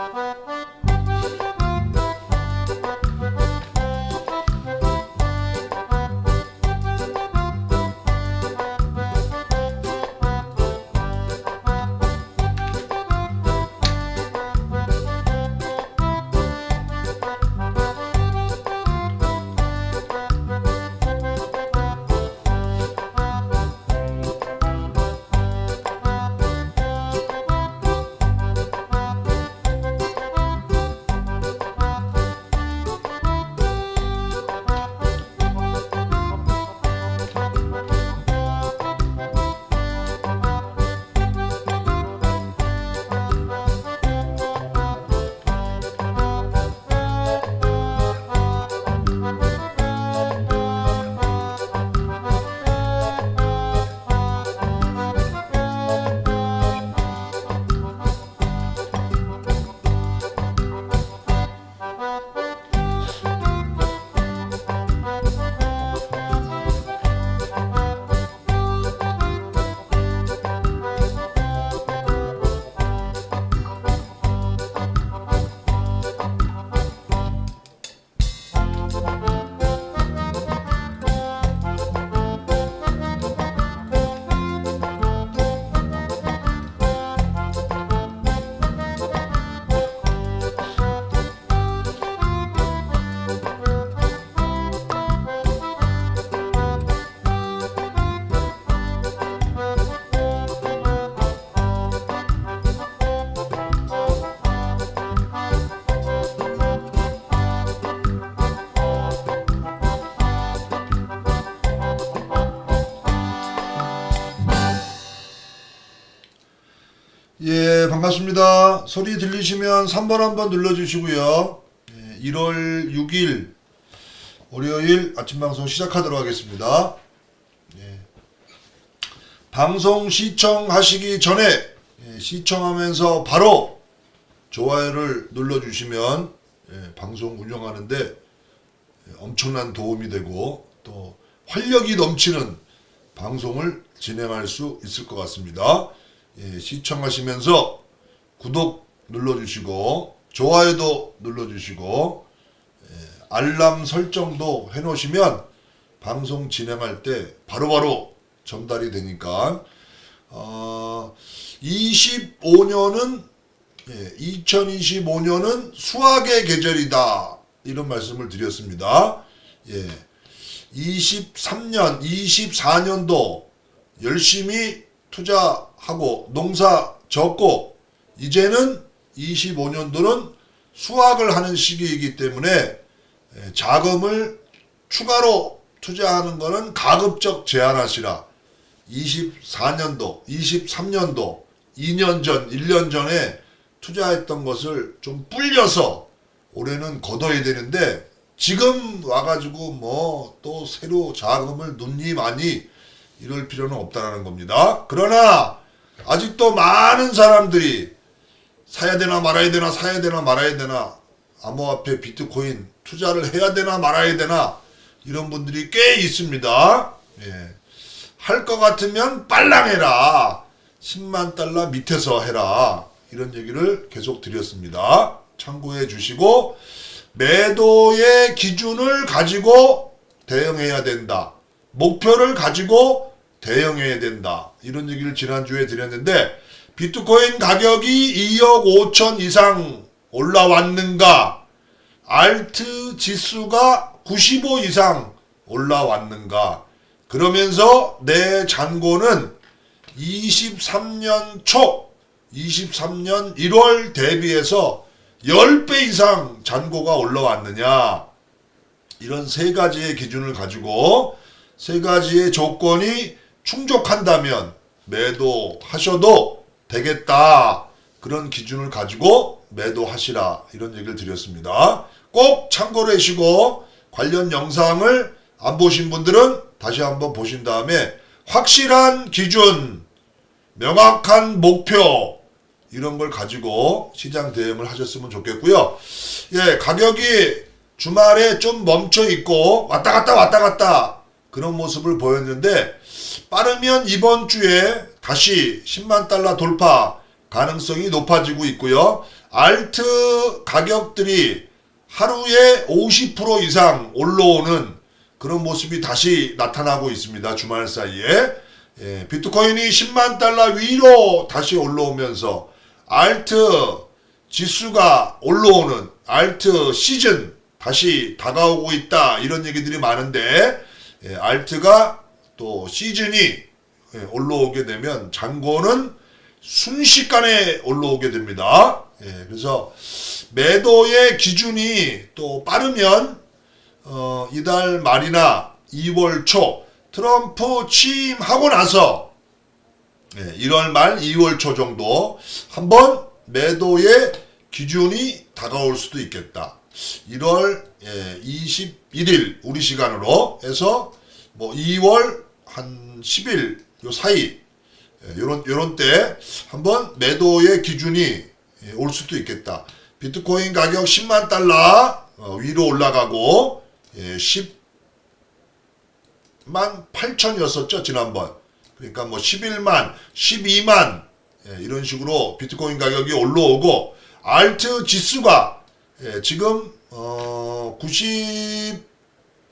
예, 반갑습니다. 소리 들리시면 3번 한번 눌러주시고요. 예, 1월 6일 월요일 아침 방송 시작하도록 하겠습니다. 예. 방송 시청하시기 전에 예, 시청하면서 바로 좋아요를 눌러주시면 예, 방송 운영하는데 예, 엄청난 도움이 되고 또 활력이 넘치는 방송을 진행할 수 있을 것 같습니다. 예, 시청하시면서 구독 눌러주시고 좋아요도 눌러주시고 예, 알람 설정도 해놓으시면 방송 진행할 때 바로바로 전달이 되니까 어, 25년은 예, 2025년은 수학의 계절이다 이런 말씀을 드렸습니다. 예, 23년, 24년도 열심히 투자하고 농사 졌고 이제는 25년도는 수확을 하는 시기이기 때문에 예, 자금을 추가로 투자하는 것은 가급적 제한하시라. 24년도, 23년도, 2년 전, 1년 전에 투자했던 것을 좀 불려서 올해는 걷어야 되는데 지금 와가지고 뭐 또 새로 자금을 눈이 많이 이럴 필요는 없다라는 겁니다. 그러나 아직도 많은 사람들이 사야 되나 말아야 되나 사야 되나 말아야 되나 암호화폐 비트코인 투자를 해야 되나 말아야 되나 이런 분들이 꽤 있습니다. 예. 할 것 같으면 빨랑 해라. 10만 달러 밑에서 해라. 이런 얘기를 계속 드렸습니다. 참고해 주시고 매도의 기준을 가지고 대응해야 된다. 목표를 가지고 대응해야 된다. 이런 얘기를 지난주에 드렸는데 비트코인 가격이 2억 5천 이상 올라왔는가? 알트 지수가 95 이상 올라왔는가? 그러면서 내 잔고는 23년 초, 23년 1월 대비해서 10배 이상 잔고가 올라왔느냐? 이런 세 가지의 기준을 가지고 세 가지의 조건이 충족한다면 매도하셔도 되겠다. 그런 기준을 가지고 매도하시라. 이런 얘기를 드렸습니다. 꼭 참고를 하시고 관련 영상을 안 보신 분들은 다시 한번 보신 다음에 확실한 기준, 명확한 목표, 이런 걸 가지고 시장 대응을 하셨으면 좋겠고요. 예, 가격이 주말에 좀 멈춰 있고 왔다 갔다 왔다 갔다 그런 모습을 보였는데 빠르면 이번 주에 다시 10만 달러 돌파 가능성이 높아지고 있고요. 알트 가격들이 하루에 50% 이상 올라오는 그런 모습이 다시 나타나고 있습니다. 주말 사이에. 예, 비트코인이 10만 달러 위로 다시 올라오면서 알트 지수가 올라오는 알트 시즌 다시 다가오고 있다. 이런 얘기들이 많은데, 예, 알트가 또 시즌이 예, 올라오게 되면 잔고는 순식간에 올라오게 됩니다. 예, 그래서 매도의 기준이 또 빠르면 어, 이달 말이나 2월 초 트럼프 취임하고 나서 예, 1월 말 2월 초 정도 한번 매도의 기준이 다가올 수도 있겠다. 1월 예, 21일 우리 시간으로 해서 뭐 2월 한 10일 요 사이 예, 요런 요런 때 한번 매도의 기준이 예, 올 수도 있겠다. 비트코인 가격 10만 달러 어, 위로 올라가고 예, 10만 8천이었었죠 지난번. 그러니까 뭐 11만, 12만 예, 이런 식으로 비트코인 가격이 올라오고 알트 지수가 예, 지금 어, 90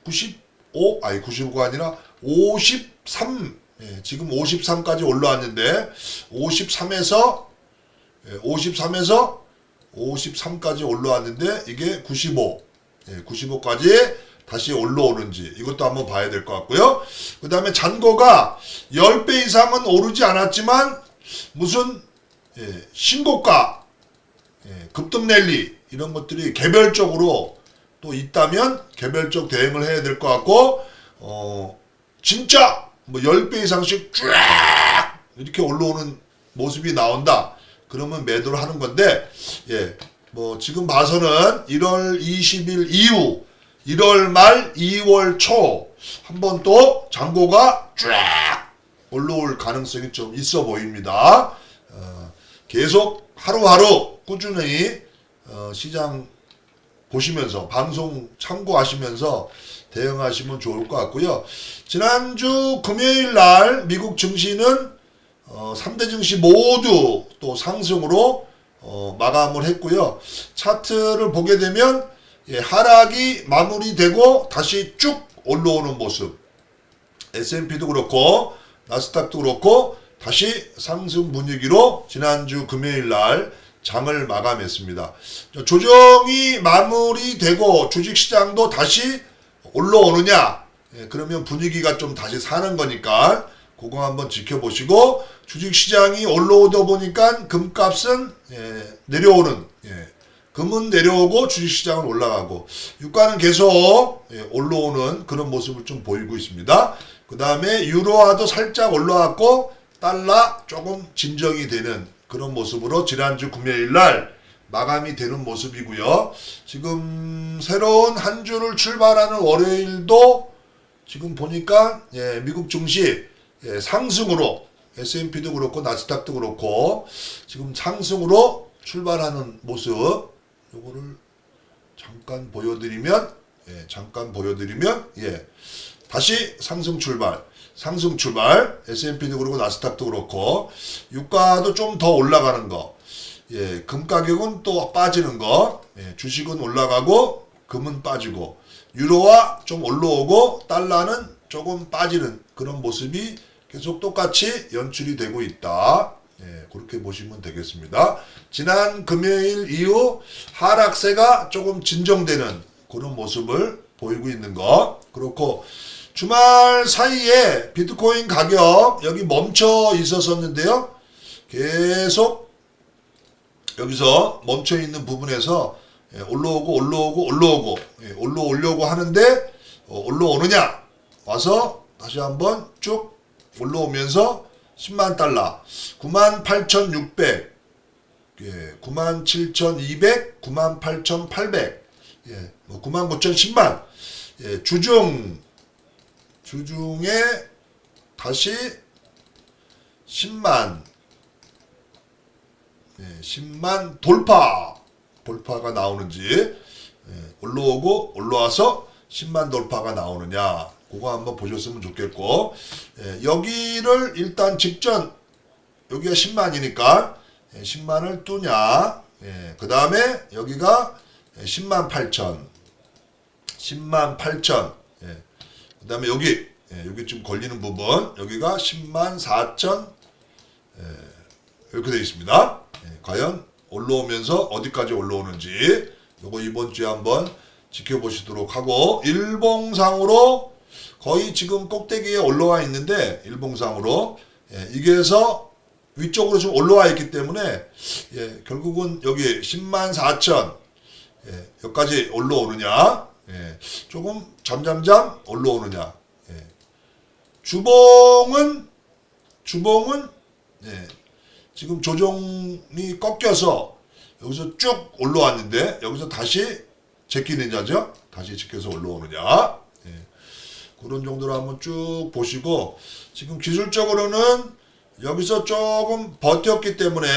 95 아니 95가 아니라 53 예, 지금 53까지 올라왔는데 53에서 53에서 53까지 올라왔는데 이게 95 예, 95까지 다시 올라오는지 이것도 한번 봐야 될 것 같고요. 그 다음에 잔고가 10배 이상은 오르지 않았지만 무슨 예, 신고가 예, 급등 랠리 이런 것들이 개별적으로 또 있다면 개별적 대응을 해야 될 것 같고 어 진짜 뭐 10배 이상씩 쫙 이렇게 올라오는 모습이 나온다. 그러면 매도를 하는 건데 예. 뭐 지금 봐서는 1월 20일 이후 1월 말 2월 초 한번 또 잔고가 쫙 올라올 가능성이 좀 있어 보입니다. 어, 계속 하루하루 꾸준히 어, 시장 보시면서 방송 참고하시면서 대응하시면 좋을 것 같고요. 지난주 금요일 날 미국 증시는 어, 3대 증시 모두 또 상승으로 어, 마감을 했고요. 차트를 보게 되면 예, 하락이 마무리되고 다시 쭉 올라오는 모습. S&P도 그렇고 나스닥도 그렇고 다시 상승 분위기로 지난주 금요일 날 장을 마감했습니다. 조정이 마무리되고 주식시장도 다시 올라오느냐? 예, 그러면 분위기가 좀 다시 사는 거니까 그거 한번 지켜보시고 주식시장이 올라오다 보니까 금값은 예, 내려오는 예, 금은 내려오고 주식시장은 올라가고 유가는 계속 예, 올라오는 그런 모습을 좀 보이고 있습니다. 그 다음에 유로화도 살짝 올라왔고 달러 조금 진정이 되는 그런 모습으로 지난주 금요일 날 마감이 되는 모습이고요. 지금 새로운 한 주를 출발하는 월요일도 지금 보니까 예, 미국 증시 예, 상승으로 S&P도 그렇고 나스닥도 그렇고 지금 상승으로 출발하는 모습. 요거를 잠깐 보여드리면 예, 잠깐 보여드리면 예, 다시 상승 출발. 상승 출발. S&P도 그렇고 나스닥도 그렇고 유가도 좀 더 올라가는 거 예, 금 가격은 또 빠지는 거 예, 주식은 올라가고 금은 빠지고 유로와 좀 올라오고 달러는 조금 빠지는 그런 모습이 계속 똑같이 연출이 되고 있다. 예, 그렇게 보시면 되겠습니다. 지난 금요일 이후 하락세가 조금 진정되는 그런 모습을 보이고 있는 것. 그렇고 주말 사이에 비트코인 가격 여기 멈춰 있었었는데요. 계속 여기서 멈춰 있는 부분에서 예, 올라오고 올라오고 올라오고 예, 올라오려고 하는데 어, 올라오느냐? 와서 다시 한번 쭉 올라오면서 10만 달러. 98,600 예, 97,200 98,800 예, 뭐 99,010만 예, 주중. 주중에 다시 10만 예, 10만 돌파 돌파가 나오는지 예, 올라오고 올라와서 10만 돌파가 나오느냐 그거 한번 보셨으면 좋겠고 예, 여기를 일단 직전 여기가 10만이니까 예, 10만을 뚜냐 예, 그 다음에 여기가 10만 8천. 10만 8천. 예. 그 다음에 여기, 예, 여기 좀 걸리는 부분. 여기가 10만 4천. 예, 이렇게 되어 있습니다. 예, 과연 올라오면서 어디까지 올라오는지. 요거 이번 주에 한번 지켜보시도록 하고, 일봉상으로 거의 지금 꼭대기에 올라와 있는데, 일봉상으로. 예, 이게서 위쪽으로 좀 올라와 있기 때문에, 예, 결국은 여기 10만 4천. 예, 여기까지 올라오느냐, 예, 조금 잠잠잠 올라오느냐. 예. 주봉은 주봉은 예, 지금 조정이 꺾여서 여기서 쭉 올라왔는데 여기서 다시 제끼느냐죠? 다시 제껴서 올라오느냐? 예. 그런 정도로 한번 쭉 보시고 지금 기술적으로는 여기서 조금 버텼기 때문에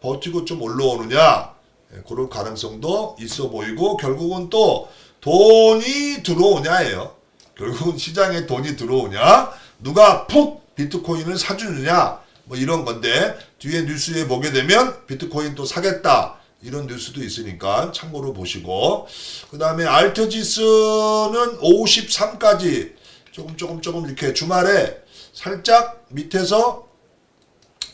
버티고 좀 올라오느냐 예, 그런 가능성도 있어 보이고 결국은 또 돈이 들어오냐예요. 결국은 시장에 돈이 들어오냐 누가 푹 비트코인을 사주느냐 뭐 이런 건데 뒤에 뉴스에 보게 되면 비트코인 또 사겠다 이런 뉴스도 있으니까 참고로 보시고 그 다음에 알트지수는 53까지 조금 조금 조금 이렇게 주말에 살짝 밑에서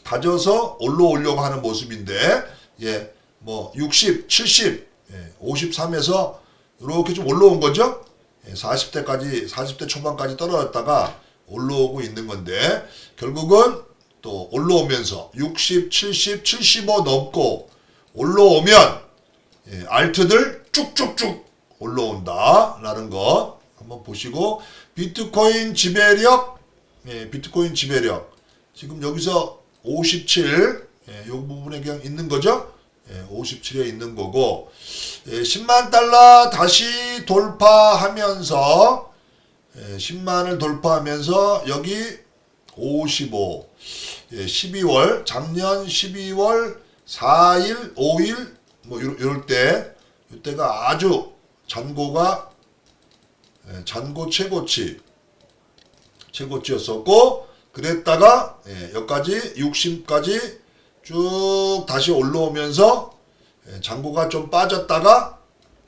다져서 올라오려고 하는 모습인데 예, 뭐 60, 70, 예, 53에서 이렇게 좀 올라온 거죠. 예, 40대까지 40대 초반까지 떨어졌다가 올라오고 있는 건데 결국은 또 올라오면서 60, 70, 75 넘고 올라오면 예, 알트들 쭉쭉쭉 올라온다라는 거 한번 보시고 비트코인 지배력 예, 비트코인 지배력 지금 여기서 57, 예, 요 부분에 그냥 있는 거죠. 예, 57에 있는 거고, 예, 10만 달러 다시 돌파하면서, 예, 10만을 돌파하면서, 여기 55, 예, 12월, 작년 12월 4일, 5일, 뭐, 요, 요럴 때, 이때가 아주 잔고가, 예, 잔고 최고치, 최고치였었고 그랬다가 예, 여기까지 60까지 쭉 다시 올라오면서 예, 잔고가 좀 빠졌다가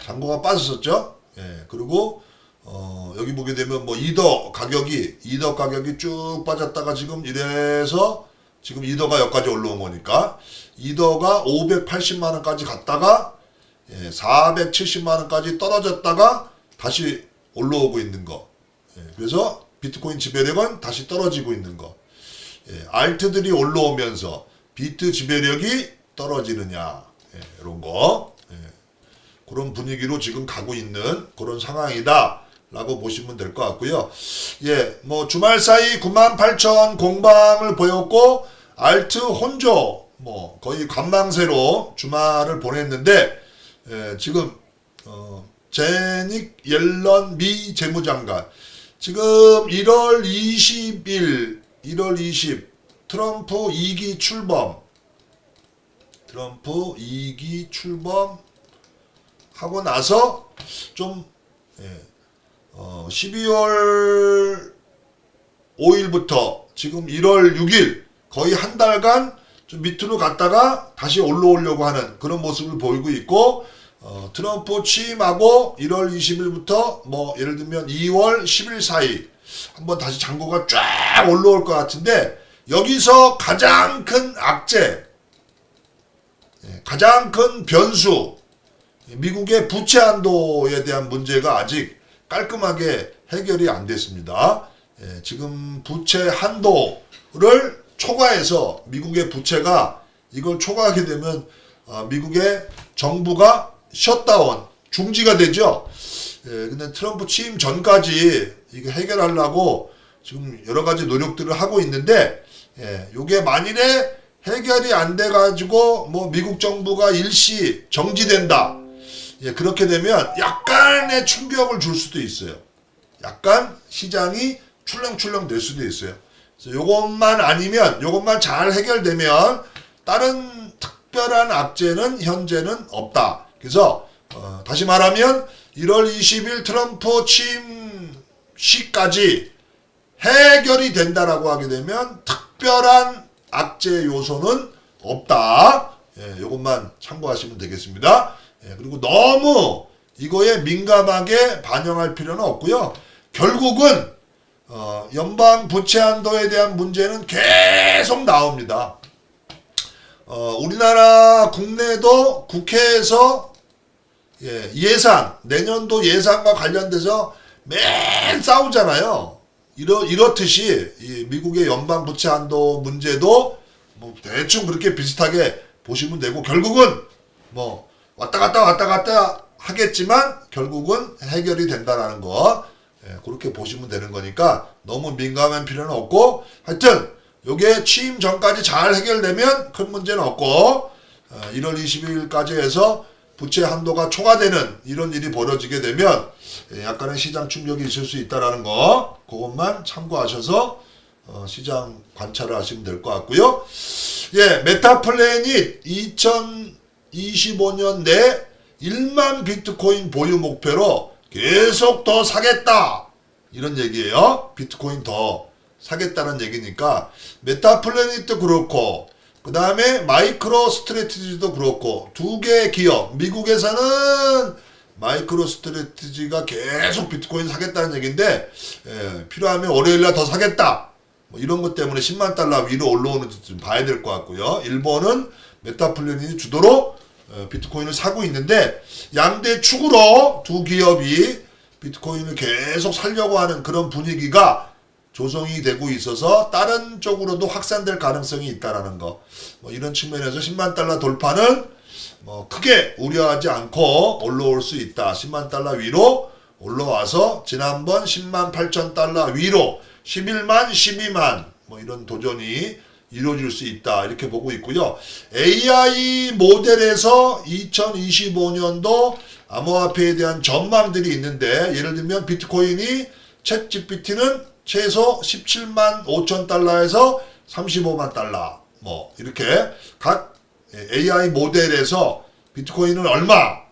잔고가 빠졌었죠. 예, 그리고 어, 여기 보게 되면 뭐 이더 가격이 이더 가격이 쭉 빠졌다가 지금 이래서 지금 이더가 여기까지 올라온 거니까 이더가 580만 원까지 갔다가 예, 470만 원까지 떨어졌다가 다시 올라오고 있는 거. 예, 그래서 비트코인 지배력은 다시 떨어지고 있는 거. 예, 알트들이 올라오면서 비트 지배력이 떨어지느냐. 예, 이런 거. 예, 그런 분위기로 지금 가고 있는 그런 상황이다. 라고 보시면 될 것 같고요. 예, 뭐 주말 사이 98,000 공방을 보였고 알트 혼조 뭐 거의 관망세로 주말을 보냈는데 예, 지금 어, 제닉 옐런 미 재무장관 지금 1월 20일 1월 20 트럼프 2기 출범 트럼프 2기 출범 하고 나서 좀 예, 어, 12월 5일부터 지금 1월 6일 거의 한 달간 좀 밑으로 갔다가 다시 올라오려고 하는 그런 모습을 보이고 있고 어, 트럼프 취임하고 1월 20일부터 뭐 예를 들면 2월 10일 사이 한번 다시 잔고가 쫙 올라올 것 같은데 여기서 가장 큰 악재 예, 가장 큰 변수 미국의 부채 한도에 대한 문제가 아직 깔끔하게 해결이 안 됐습니다. 예, 지금 부채 한도를 초과해서 미국의 부채가 이걸 초과하게 되면 어, 미국의 정부가 셧다운 중지가 되죠. 예, 근데 트럼프 취임 전까지 이거 해결하려고 지금 여러 가지 노력들을 하고 있는데 예, 요게 만일에 해결이 안 돼 가지고 뭐 미국 정부가 일시 정지된다. 예, 그렇게 되면 약간의 충격을 줄 수도 있어요. 약간 시장이 출렁출렁 될 수도 있어요. 요것만 아니면 요것만 잘 해결되면 다른 특별한 악재는 현재는 없다. 그래서 어, 다시 말하면 1월 20일 트럼프 취임 시까지 해결이 된다라고 하게 되면 특별한 악재 요소는 없다. 예, 요것만 참고하시면 되겠습니다. 예, 그리고 너무 이거에 민감하게 반영할 필요는 없고요. 결국은 어, 연방 부채 한도에 대한 문제는 계속 나옵니다. 어, 우리나라 국내도 국회에서 예, 예산, 내년도 예산과 관련돼서 매일 싸우잖아요. 이러, 이렇듯이 이 미국의 연방 부채 한도 문제도 뭐 대충 그렇게 비슷하게 보시면 되고 결국은 뭐 왔다 갔다 왔다 갔다 하겠지만 결국은 해결이 된다라는 거 예, 그렇게 보시면 되는 거니까 너무 민감한 필요는 없고 하여튼 요게 취임 전까지 잘 해결되면 큰 문제는 없고 어, 1월 20일까지 해서 부채 한도가 초과되는 이런 일이 벌어지게 되면 예, 약간의 시장 충격이 있을 수 있다라는 거 그것만 참고하셔서 어, 시장 관찰을 하시면 될 것 같고요. 예, 메타플랜이 2000 25년 내 1만 비트코인 보유 목표로 계속 더 사겠다. 이런 얘기예요. 비트코인 더 사겠다는 얘기니까 메타플래닛도 그렇고 그 다음에 마이크로 스트레티지도 그렇고 두 개의 기업 미국에서는 마이크로 스트레티지가 계속 비트코인 사겠다는 얘기인데 예, 필요하면 월요일날 더 사겠다 뭐 이런 것 때문에 10만 달러 위로 올라오는지 좀 봐야 될 것 같고요 일본은 메타플래닛이 주도록 비트코인을 사고 있는데 양대 축으로 두 기업이 비트코인을 계속 살려고 하는 그런 분위기가 조성이 되고 있어서 다른 쪽으로도 확산될 가능성이 있다라는 거. 뭐 이런 측면에서 10만 달러 돌파는 뭐 크게 우려하지 않고 올라올 수 있다. 10만 달러 위로 올라와서 지난번 10만 8천 달러 위로 11만 12만 뭐 이런 도전이 이루어질 수 있다. 이렇게 보고 있고요. AI 모델에서 2025년도 암호화폐에 대한 전망들이 있는데 예를 들면 비트코인이 챗 GPT는 최소 17만 5천 달러에서 35만 달러 뭐 이렇게 각 AI 모델에서 비트코인은 얼마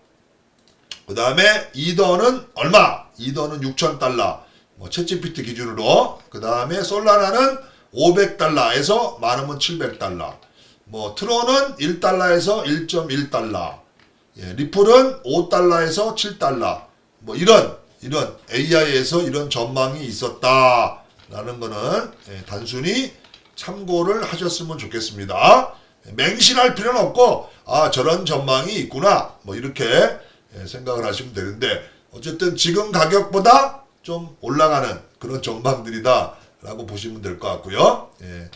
그 다음에 이더는 얼마 이더는 6천 달러 뭐 챗GPT 기준으로 그 다음에 솔라나는 500달러에서 많으면 700달러 뭐 트론은 1달러에서 1.1달러 예, 리플은 5달러에서 7달러 뭐 이런 이런 AI에서 이런 전망이 있었다라는 거는 예, 단순히 참고를 하셨으면 좋겠습니다. 맹신할 필요는 없고 아 저런 전망이 있구나 뭐 이렇게 예, 생각을 하시면 되는데 어쨌든 지금 가격보다 좀 올라가는 그런 전망들이다. 라고 보시면 될 것 같고요. 예.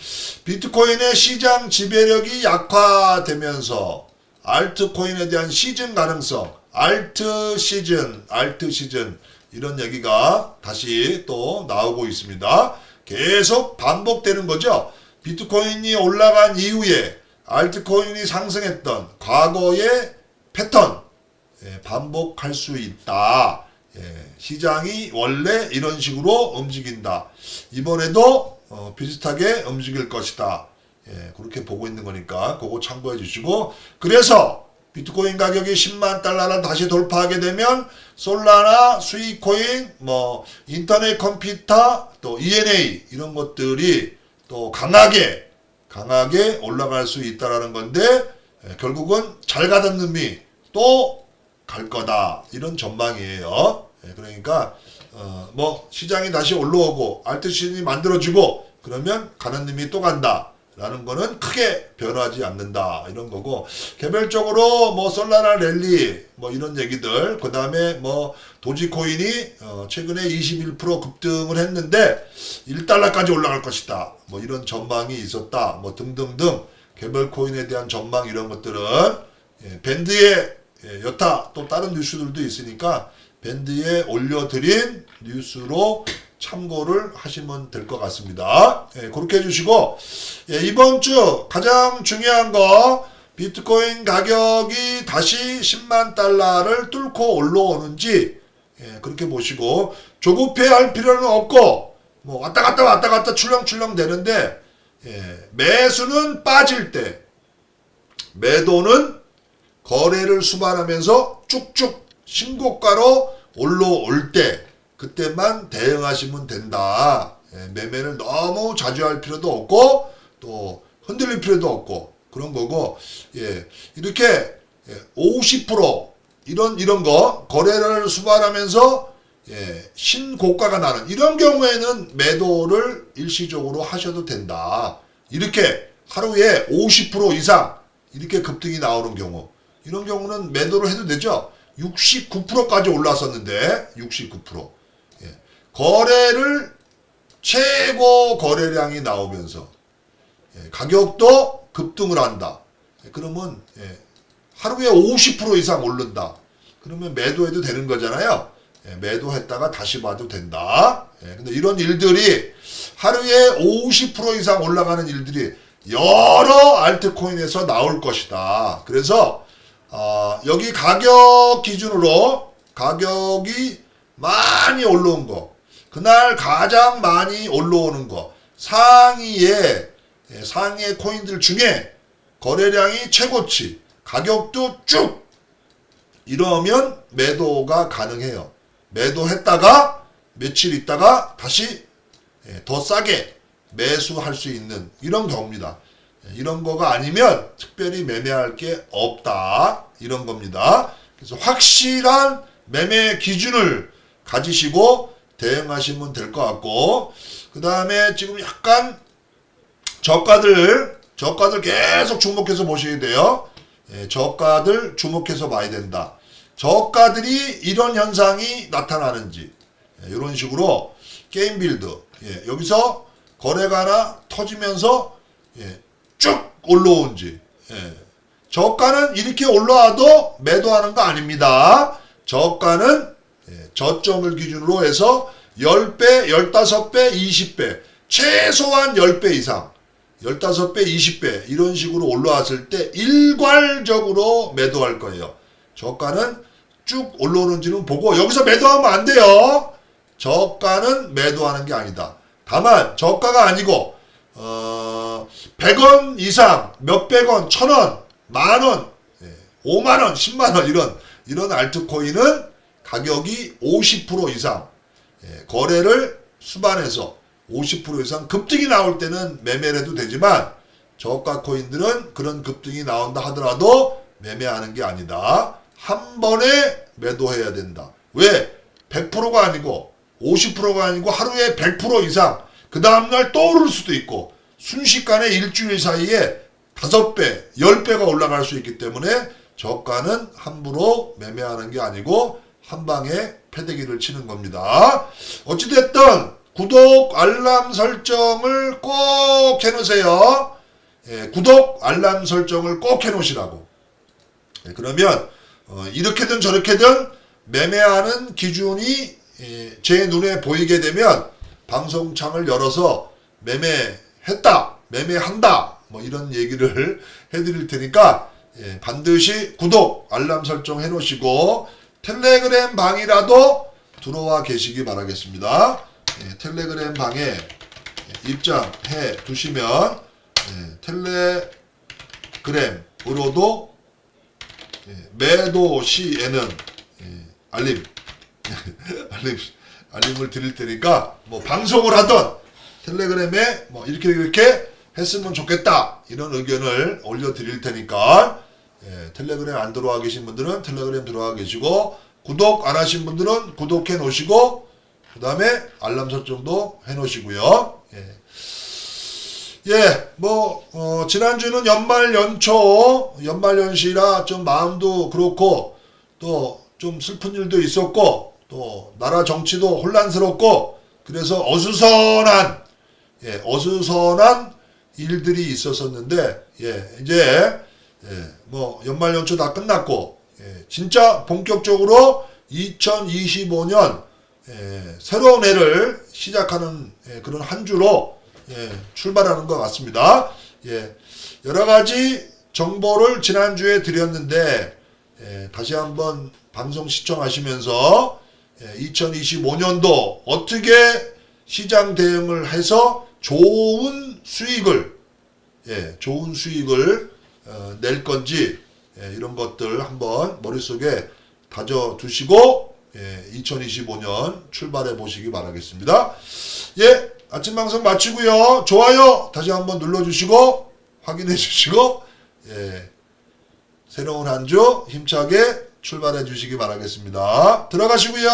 비트코인의 시장 지배력이 약화되면서 알트코인에 대한 시즌 가능성, 알트 시즌, 알트 시즌 이런 얘기가 다시 또 나오고 있습니다. 계속 반복되는 거죠. 비트코인이 올라간 이후에 알트코인이 상승했던 과거의 패턴 예, 반복할 수 있다. 예, 시장이 원래 이런 식으로 움직인다. 이번에도 어, 비슷하게 움직일 것이다. 예, 그렇게 보고 있는 거니까 그거 참고해 주시고 그래서 비트코인 가격이 10만 달러를 다시 돌파하게 되면 솔라나 스위코인 뭐 인터넷 컴퓨터 또 ENA 이런 것들이 또 강하게 강하게 올라갈 수 있다라는 건데 예, 결국은 잘 가던 놈이 또 갈 거다. 이런 전망이에요. 예, 그러니까 어, 뭐 시장이 다시 올라오고 알트 시즌이 만들어지고 그러면 가는 놈이 또 간다. 라는 거는 크게 변하지 않는다. 이런 거고 개별적으로 뭐 솔라나 랠리 뭐 이런 얘기들 그 다음에 뭐 도지코인이 어 최근에 21% 급등을 했는데 1달러까지 올라갈 것이다. 뭐 이런 전망이 있었다. 뭐 등등등. 개별 코인에 대한 전망 이런 것들은 예, 밴드에 예, 여타 또 다른 뉴스들도 있으니까 밴드에 올려드린 뉴스로 참고를 하시면 될 것 같습니다. 예, 그렇게 해주시고 예, 이번 주 가장 중요한 거 비트코인 가격이 다시 10만 달러를 뚫고 올라오는지 예, 그렇게 보시고 조급해 할 필요는 없고 뭐 왔다 갔다 왔다 갔다 출렁출렁 되는데 예, 매수는 빠질 때 매도는 거래를 수반하면서 쭉쭉 신고가로 올라올 때 그때만 대응하시면 된다. 예, 매매를 너무 자주 할 필요도 없고 또 흔들릴 필요도 없고 그런 거고 예 이렇게 50% 이런 이런 거 거래를 수반하면서 예, 신고가가 나는 이런 경우에는 매도를 일시적으로 하셔도 된다. 이렇게 하루에 50% 이상 이렇게 급등이 나오는 경우 이런 경우는 매도를 해도 되죠. 69%까지 올랐었는데 69% 예. 거래를 최고 거래량이 나오면서 예, 가격도 급등을 한다. 예, 그러면 예, 하루에 50% 이상 오른다. 그러면 매도해도 되는 거잖아요. 예, 매도했다가 다시 봐도 된다. 예, 근데 이런 일들이 하루에 50% 이상 올라가는 일들이 여러 알트코인에서 나올 것이다. 그래서 아, 여기 가격 기준으로 가격이 많이 올라온 거, 그날 가장 많이 올라오는 거, 상위에 예, 상위의 코인들 중에 거래량이 최고치, 가격도 쭉 이러면 매도가 가능해요. 매도했다가 며칠 있다가 다시 예, 더 싸게 매수할 수 있는 이런 경우입니다. 예, 이런 거가 아니면 특별히 매매할 게 없다. 이런 겁니다. 그래서 확실한 매매 기준을 가지시고 대응하시면 될 것 같고, 그 다음에 지금 약간 저가들, 저가들 계속 주목해서 보셔야 돼요. 예, 저가들 주목해서 봐야 된다. 저가들이 이런 현상이 나타나는지 예, 이런 식으로 게임 빌드 예, 여기서 거래가 하나 터지면서 예, 쭉 올라온지 예, 저가는 이렇게 올라와도 매도하는 거 아닙니다. 저가는 예, 저점을 기준으로 해서 10배, 15배, 20배 최소한 10배 이상 15배, 20배 이런 식으로 올라왔을 때 일괄적으로 매도할 거예요. 저가는 쭉 올라오는지는 보고 여기서 매도하면 안 돼요. 저가는 매도하는 게 아니다. 다만 저가가 아니고 어 100원 이상 몇백 원, 천 원, 만 원, 예, 5만 원, 10만 원 이런 이런 알트코인은 가격이 50% 이상 예, 거래를 수반해서 50% 이상 급등이 나올 때는 매매를 해도 되지만 저가 코인들은 그런 급등이 나온다 하더라도 매매하는 게 아니다. 한 번에 매도해야 된다. 왜? 100%가 아니고 50%가 아니고 하루에 100% 이상 그 다음날 또 오를 수도 있고 순식간에 일주일 사이에 5배, 10배가 올라갈 수 있기 때문에 저가는 함부로 매매하는 게 아니고 한 방에 패대기를 치는 겁니다. 어찌됐든 구독, 알람 설정을 꼭 해놓으세요. 예, 구독, 알람 설정을 꼭 해놓으시라고. 예, 그러면 어, 이렇게든 저렇게든 매매하는 기준이 예, 제 눈에 보이게 되면 방송창을 열어서 매매했다, 매매한다, 뭐 이런 얘기를 해드릴 테니까 예, 반드시 구독, 알람 설정 해놓으시고 텔레그램 방이라도 들어와 계시기 바라겠습니다. 예, 텔레그램 방에 예, 입장해 두시면 예, 텔레그램으로도 예, 매도 시에는 예, 알림 알림 알림을 드릴 테니까 뭐 방송을 하던 텔레그램에 뭐 이렇게 이렇게 했으면 좋겠다 이런 의견을 올려 드릴 테니까 예, 텔레그램 안 들어와 계신 분들은 텔레그램 들어와 계시고 구독 안 하신 분들은 구독해 놓으시고 그 다음에 알람 설정도 해 놓으시고요. 예. 예, 뭐, 어, 지난주는 연말 연초, 연말 연시라 좀 마음도 그렇고, 또 좀 슬픈 일도 있었고, 또 나라 정치도 혼란스럽고, 그래서 어수선한, 예, 어수선한 일들이 있었었는데, 예, 이제, 예, 뭐, 연말 연초 다 끝났고, 예, 진짜 본격적으로 2025년, 예, 새로운 해를 시작하는 예, 그런 한 주로 예, 출발하는 것 같습니다. 예, 여러 가지 정보를 지난주에 드렸는데 예, 다시 한번 방송 시청하시면서 예, 2025년도 어떻게 시장 대응을 해서 좋은 수익을 예, 좋은 수익을 어, 낼 건지 예, 이런 것들 한번 머릿속에 다져 두시고 예, 2025년 출발해 보시기 바라겠습니다. 예, 아침 방송 마치고요. 좋아요 다시 한번 눌러 주시고 확인해 주시고 예. 새로운 한 주 힘차게 출발해 주시기 바라겠습니다. 들어가시고요.